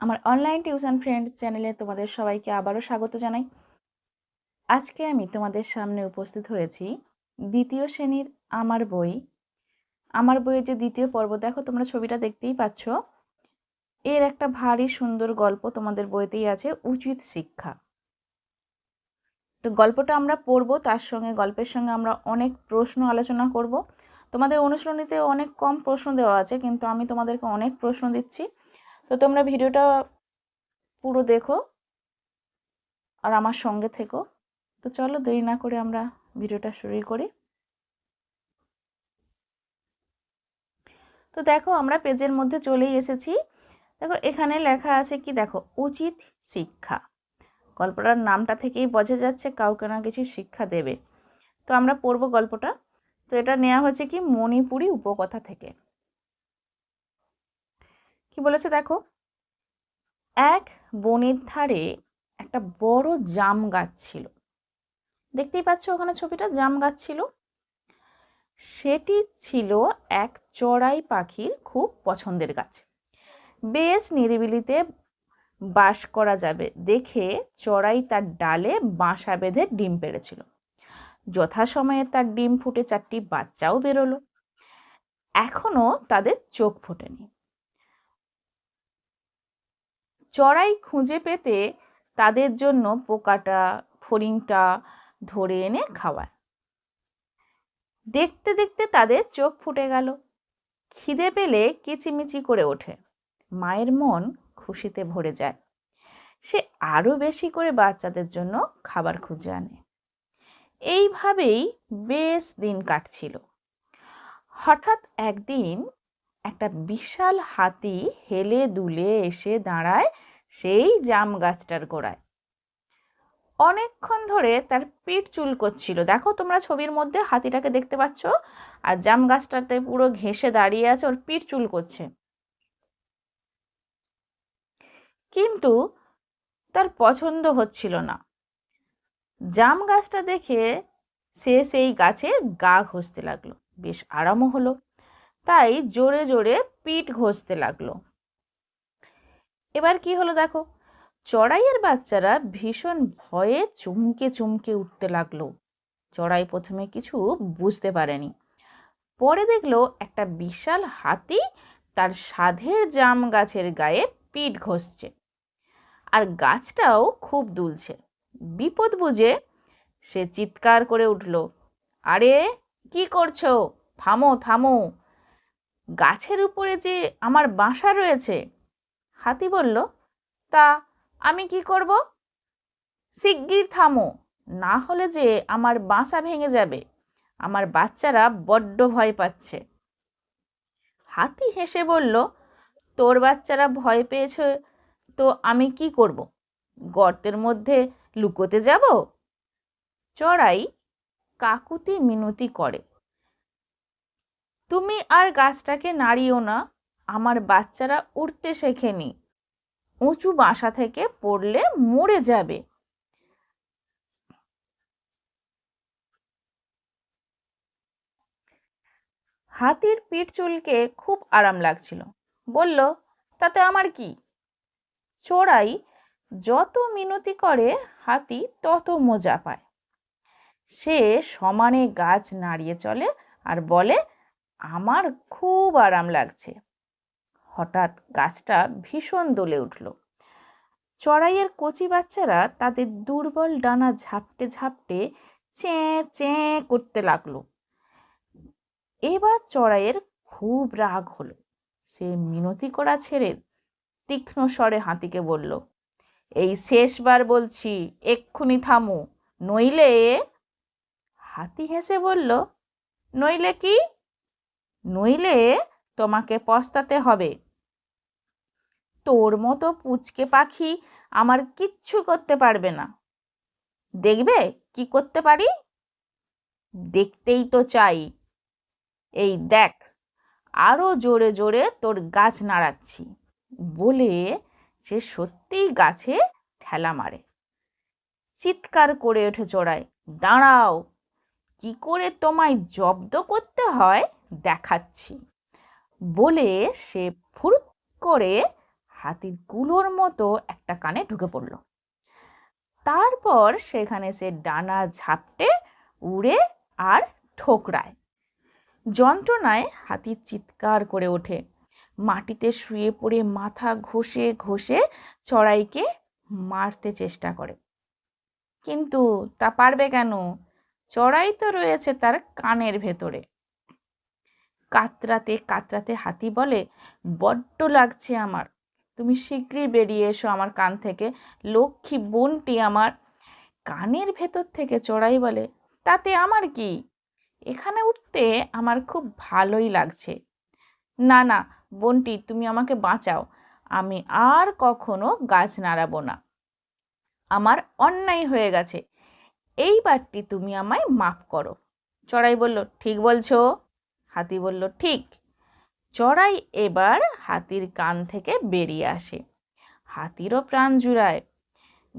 আমার online tuition friend চ্যানেলে তোমাদের সবাইকে আবারও স্বাগত জানাই। আজকে আমি তোমাদের সামনে উপস্থিত হয়েছি দ্বিতীয় শ্রেণির আমার বই। আমার বইয়ের যে দ্বিতীয় পর্ব, দেখো তোমরা ছবিটা দেখতেই পাচ্ছ। এর একটা ভারী সুন্দর গল্প তোমাদের বইতেই আছে, উচিত শিক্ষা। তো গল্পটা আমরা পড়ব, তার সঙ্গে গল্পের সঙ্গে আমরা অনেক প্রশ্ন আলোচনা করব। তোমাদের অনুশীলনীতে অনেক কম প্রশ্ন দেওয়া আছে, কিন্তু আমি তোমাদেরকে অনেক প্রশ্ন দিচ্ছি। তো তোমরা ভিডিওটা পুরো দেখো আর আমার সঙ্গে থেকো। তো চলো দেরি না করে আমরা ভিডিওটা শুরু করি। তো দেখো আমরা পেজের মধ্যে চলেই এসেছি। দেখো এখানে লেখা আছে কি দেখো, উচিত শিক্ষা। গল্পটার নামটা থেকেই বোঝা যাচ্ছে কাউকে না কিছু শিক্ষা দেবে। তো আমরা পড়ব গল্পটা। তো এটা নেওয়া হয়েছে কি মণিপুরি উপকথা থেকে। কি বলেছে দেখো? এক বনের ধারে একটা বড় জাম গাছ ছিল। দেখতেই পাচ্ছ ওখানে ছবিটা, জাম গাছ ছিল। সেটি ছিল এক চড়াই পাখির খুব পছন্দের গাছ। বেশ নিরিবিলিতে বাস করা যাবে দেখে চড়াই তার ডালে বাসা বেঁধে ডিম পেড়েছিল। যথাসময়ে তার ডিম ফুটে চারটি বাচ্চাও বেরোলো। এখনও তাদের চোখ ফোটেনি। চড়াই খুঁজে পেতে তাদের জন্য পোকাটা, ফড়িংটা ধরে এনে খাওয়ায়। দেখতে দেখতে তাদের চোখ ফুটে গেল। খিদে পেলে কিচিমিচি করে ওঠে। মায়ের মন খুশিতে ভরে যায়। সে আরও বেশি করে বাচ্চাদের জন্য খাবার খুঁজে আনে। এইভাবেই বেশ দিন কাটছিল। হঠাৎ একদিন একটা বিশাল হাতি হেলে দুলে এসে দাঁড়ায় সেই জাম গাছটার গোড়ায়। অনেকক্ষণ ধরে তার পিঠ চুল করছিল। দেখো তোমরা ছবির মধ্যে হাতিটাকে দেখতে পাচ্ছ, আর জাম গাছটাতে পুরো ঘেঁষে দাঁড়িয়ে আছে, ওর পিঠ চুল করছে। কিন্তু তার পছন্দ হচ্ছিল না। জাম গাছটা দেখে সে সেই গাছে গা ঘষতে লাগল। বেশ আরামও হলো। তাই জোরে জোরে পিঠ ঘষতে লাগল। এবার কি হলো দেখো? চড়াইয়ের বাচ্চারা ভীষণ ভয়ে চমকে চমকে উঠতে লাগল। চড়াই প্রথমে কিছু বুঝতে পারেনি। পরে দেখল একটা বিশাল হাতি তার সাধের জাম গাছের গায়ে পিঠ ঘষছে আর গাছটাও খুব দুলছে। বিপদ বুঝে সে চিৎকার করে উঠল, আরে, কি করছ? থামো থামো। গাছের উপরে যে আমার বাসা রয়েছে, হাতি বলল, তা আমি কি করব? শিগগির থামো, না হলে যে আমার বাসা ভেঙে যাবে। আমার বাচ্চারা বড্ড ভয় পাচ্ছে। হাতি হেসে বলল, তোর বাচ্চারা ভয় পেয়েছ, তো আমি কি করব? গর্তের মধ্যে লুকোতে যাব? চড়াই কাকুতি মিনতি করে। তুমি আর গাছটাকে নাড়িও না, আমার বাচ্চারা উঠতে শেখেনি। উঁচু বাসা থেকে পড়লে মরে যাবে। হাতির পিঠ চুলকে খুব আরাম লাগছিল। বলল, তাতে আমার কি? চোরাই যত মিনতি করে হাতি তত মজা পায়। সে সমানে গাছ নাড়িয়ে চলে আর বলে আমার খুব আরাম লাগছে। হঠাৎ গাছটা ভীষণ দোলে উঠল। চড়াইয়ের কচি বাচ্চারা তাদের দুর্বল ডানা ঝাপটে ঝাপটে চেঁ চেঁ করতে লাগল। এবার চড়াইয়ের খুব রাগ হলো। সে মিনতি করা ছেড়ে তীক্ষ্ণ স্বরে হাতিকে বলল, এই শেষবার বলছি, এক্ষুনি থামু, নইলে হাতি হেসে বলল, নইলে কি? নইলে তোমাকে পস্তাতে হবে। তোর মতো পুচকে পাখি আমার কিচ্ছু করতে পারবে না। দেখবে কি করতে পারি? দেখতেই তো চাই। এই দেখ আরও জোরে জোরে তোর গাছ নাড়াচ্ছি। বলে সে সত্যিই গাছে ঠেলা মারে। চিৎকার করে ওঠে চড়ায় দাঁড়াও কি করে তোমায় জব্দ করতে হয় দেখাচ্ছি। বলে সে ফুরুত করে হাতিরগুলোর মতো একটা কানে ঢুকে পড়ল। তারপর সেখানে সে ডানা ঝাপটে, উড়ে আর ঠোকরায়। যন্ত্রণায় হাতি চিৎকার করে ওঠে। মাটিতে শুয়ে পড়ে মাথা ঘষে ঘষে চড়াইকে মারতে চেষ্টা করে। কিন্তু তা পারবে কেন? চড়াই তো রয়েছে তার কানের ভেতরে। কাতরাতে কাতরাতে হাতি বলে, বড্ড লাগছে আমার। তুমি শীঘ্রই বেরিয়ে এসো আমার কান থেকে। লক্ষ্মী বোনটি আমার। কানের ভেতর থেকে চড়াই বলে, তাতে আমার কি? এখানে উঠতে আমার খুব ভালোই লাগছে। না না, বোনটি, তুমি আমাকে বাঁচাও। আমি আর কখনো গাছ নাড়াবো না। আমার অন্যায় হয়ে গেছে। এইবারটি তুমি আমায় মাফ করো। চড়াই বলল, ঠিক বলছো। হাতি বলল, ঠিক। চড়াই এবার হাতির কান থেকে বেরিয়ে আসে। হাতিরও প্রাণ জুড়ায়।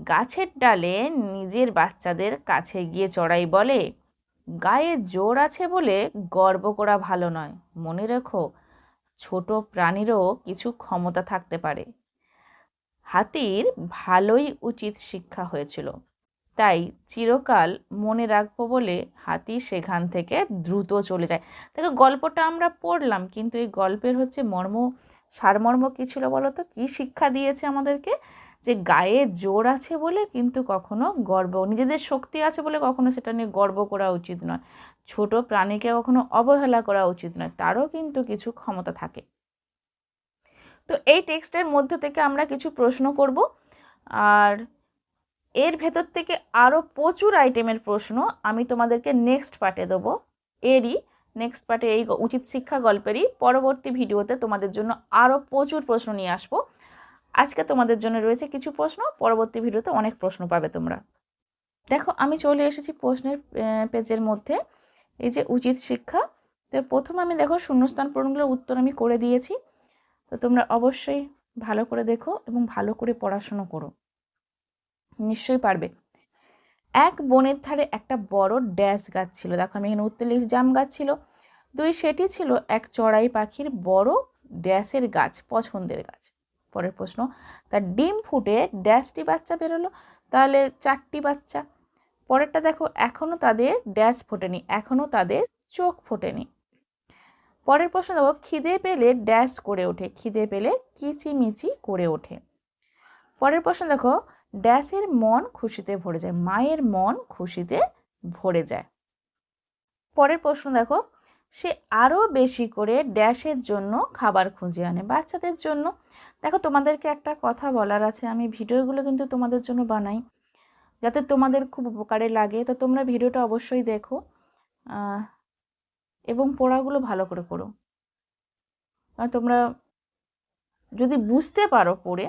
গাছের ডালে নিজের বাচ্চাদের কাছে গিয়ে চড়াই বলে, গায়ে জোর আছে বলে গর্ব করা ভালো নয়। মনে রেখো, ছোট প্রাণীরও কিছু ক্ষমতা থাকতে পারে। হাতির ভালোই উচিত শিক্ষা হয়েছিল। তাই চিরকাল মনে রাখব বলে হাতি সেখান থেকে দ্রুত চলে যায়। দেখো, গল্পটা আমরা পড়লাম, কিন্তু এই গল্পের হচ্ছে মর্ম, সারমর্ম কী ছিল বলো তো? কী শিক্ষা দিয়েছে আমাদেরকে? যে গায়ে জোর আছে বলে কিন্তু কখনো গর্ব, নিজেদের শক্তি আছে বলে কখনো সেটা নিয়ে গর্ব করা উচিত নয়। ছোট প্রাণীকে কখনো অবহেলা করা উচিত নয়, তারও কিন্তু কিছু ক্ষমতা থাকে। তো এই টেক্সটের মধ্যে থেকে আমরা কিছু প্রশ্ন করব, আর এর ভেতর থেকে আরও প্রচুর আইটেমের প্রশ্ন আমি তোমাদেরকে নেক্সট পার্টে দেবো। এরই নেক্সট পার্টে এই উচিত শিক্ষা গল্পেরই পরবর্তী ভিডিওতে তোমাদের জন্য আরও প্রচুর প্রশ্ন নিয়ে আসব। আজকে তোমাদের জন্য রয়েছে কিছু প্রশ্ন, পরবর্তী ভিডিওতে অনেক প্রশ্ন পাবে তোমরা। দেখো, আমি চলে এসেছি প্রশ্নের পেজের মধ্যে। এই যে উচিত শিক্ষা, তো প্রথম আমি দেখো শূন্যস্থান পূরণগুলোর উত্তর আমি করে দিয়েছি। তো তোমরা অবশ্যই ভালো করে দেখো এবং ভালো করে পড়াশুনো করো। নিশ্চয়ই পারবে। এক বনের ধারে একটা বড় ড্যাশ গাছ ছিল। দেখো, আমি এখানে উত্তর লিখছি জাম গাছ ছিল। দুই সেটি ছিল এক চড়াই পাখির বড় ড্যাশের গাছ, পছন্দের গাছ। পরের প্রশ্ন তার ডিম ফুটে ড্যাশটি বাচ্চা বেরোলো, তাহলে চারটি বাচ্চা। পরেরটা দেখো এখনও তাদের ড্যাশ ফোটেনি এখনও তাদের চোখ ফোটেনি। পরের প্রশ্ন দেখো, খিদে পেলে ড্যাশ করে ওঠে, খিদে পেলে কিচিমিচি করে ওঠে। পরের প্রশ্ন দেখো ড্যাশের মন খুশিতে ভরে যায়, মায়ের মন খুশিতে ভরে যায়। পরের প্রশ্ন দেখো, সে আরও বেশি করে ড্যাশের জন্য খাবার খুঁজে আনে, বাচ্চাদের জন্য। দেখো, তোমাদেরকে একটা কথা বলার আছে, আমি ভিডিওগুলো কিন্তু তোমাদের জন্য বানাই। যাতে তোমাদের খুব উপকারে লাগে, তো তোমরা ভিডিওটা অবশ্যই দেখো এবং পড়াগুলো ভালো করে করো। তোমরা যদি বুঝতে পারো পড়ে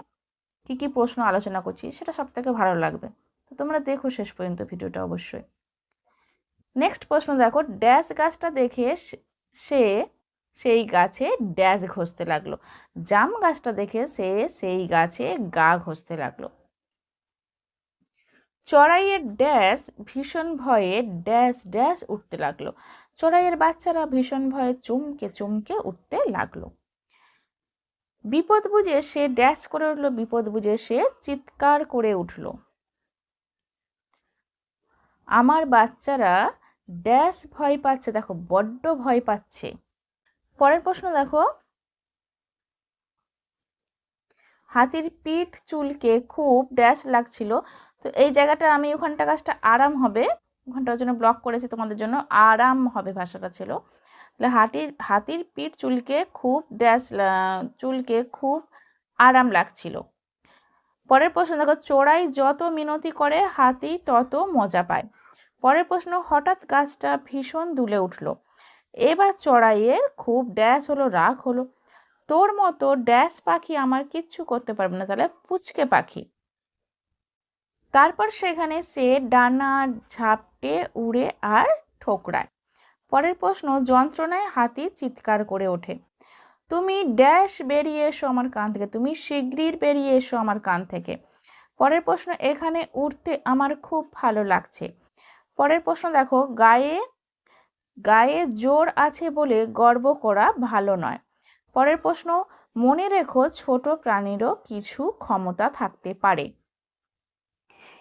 কী কী প্রশ্ন আলোচনা করছি সেটা সব থেকে ভালো লাগবে। তো তোমরা দেখো শেষ পর্যন্ত ভিডিওটা অবশ্যই। নেক্সট প্রশ্ন দেখো, ড্যাশ গাছটা দেখে সে সেই গাছে ড্যাশ ঘষতে লাগল। জাম গাছটা দেখে সে সেই গাছে গা ঘষতে লাগল। চড়াইয়ের ড্যাশ ভীষণ ভয়ে ড্যাশ ড্যাশ উঠতে লাগল। চড়াইয়ের বাচ্চারা ভীষণ ভয়ে চমকে চমকে উঠতে লাগল। বিপদ বুঝে সে ড্যাশ করে উঠল, বিপদ বুঝে সে চিৎকার করে উঠল। আমার বাচ্চারা ড্যাশ ভয় পাচ্ছে, দেখো, বড্ড ভয় পাচ্ছে। পরের প্রশ্ন দেখো। হাতির পিঠ চুলকে খুব ড্যাশ লাগছিল, তো এই জায়গাটা আমি, ওখানটা কাজটা আরাম হবে। ওখানটার জন্য ব্লক করেছি, তোমাদের জন্য আরাম হবে ভাষাটা ছিল। তাহলে হাতির হাতির পিঠ চুলকে খুব ড্যাশ চুলকে খুব আরাম লাগছিল। পরের প্রশ্ন, দেখো, চোরাই যত মিনতি করে, হাতি তত মজা পায়। পরের প্রশ্ন, হঠাৎ গাছটা ভীষণ দুলে উঠল। এবার চড়াইয়ের খুব ড্যাশ হলো, রাগ হলো। তোর মতো ড্যাশ পাখি আমার কিচ্ছু করতে পারবে না, তাহলে পুচকে পাখি। তারপর সেখানে সে ডানা ঝাপটে উড়ে আর ঠোকরায়। পরের প্রশ্ন, যন্ত্রণায় হাতি চিৎকার করে ওঠে। তুমি ড্যাশ বেরিয়ে এসো আমার কান থেকে, তুমি শীঘ্রই বেরিয়ে এসো আমার কান থেকে। পরের প্রশ্ন, এখানে উঠতে আমার খুব ভালো লাগছে। পরের প্রশ্ন দেখো, গায়ে গায়ে জোর আছে বলে গর্ব করা ভালো নয়। পরের প্রশ্ন, মনে রেখো ছোট প্রাণীরও কিছু ক্ষমতা থাকতে পারে।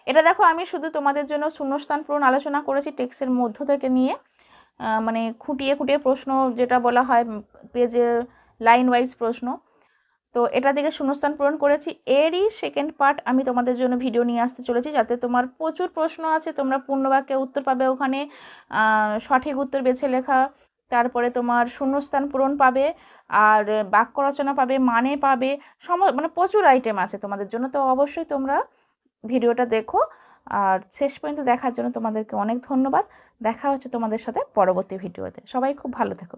এটা দেখো, আমি শুধু তোমাদের জন্য শূন্যস্থান পূরণ আলোচনা করেছি টেক্সের মধ্য থেকে নিয়ে। মানে খুঁটিয়ে খুঁটিয়ে প্রশ্ন যেটা বলা হয় পেজের লাইন ওয়াইজ প্রশ্ন। তো এটা থেকে শূন্যস্থান পূরণ করেছি। এরই সেকেন্ড পার্ট আমি তোমাদের জন্য ভিডিও নিয়ে আসতে চলেছি, যাতে তোমার প্রচুর প্রশ্ন আছে, তোমরা পূর্ণবাক্যে উত্তর পাবে ওখানে সঠিক উত্তর বেছে লেখা, তারপরে তোমার শূন্যস্থান পূরণ পাবে, আর বাক্য রচনা পাবে মানে পাবে সম মানে প্রচুর আইটেম আছে তোমাদের জন্য। তো অবশ্যই তোমরা ভিডিওটা দেখো। আর শেষ পর্যন্ত দেখার জন্য তোমাদেরকে অনেক ধন্যবাদ। দেখা হচ্ছে তোমাদের সাথে পরবর্তী ভিডিওতে। সবাই খুব ভালো থেকো।